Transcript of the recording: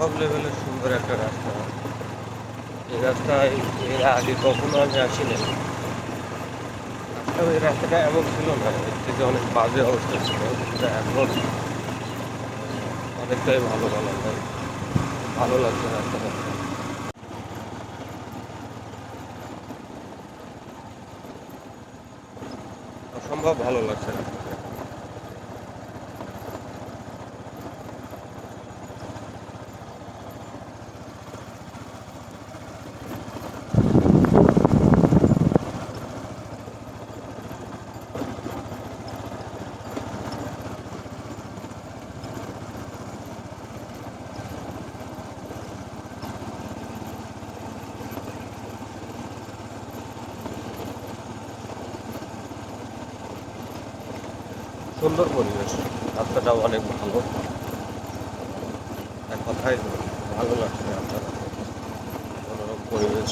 সব লেভেলের সুন্দর একটা রাস্তা। এই রাস্তায় এর আগে কখনো আমি আসিনি। আসলে এই রাস্তাটা এমন ছিল না, এর থেকে অনেক বাজে অবস্থা ছিল এখন অনেকটাই ভালো যায় ভালো লাগছে রাস্তাটা। অসম্ভব ভালো লাগছে রাস্তাটা। সুন্দর পরিবেশ। রাস্তাটাও অনেক ভালো। এক ভালো লাগছে রাস্তাটা মনোরম পরিবেশ।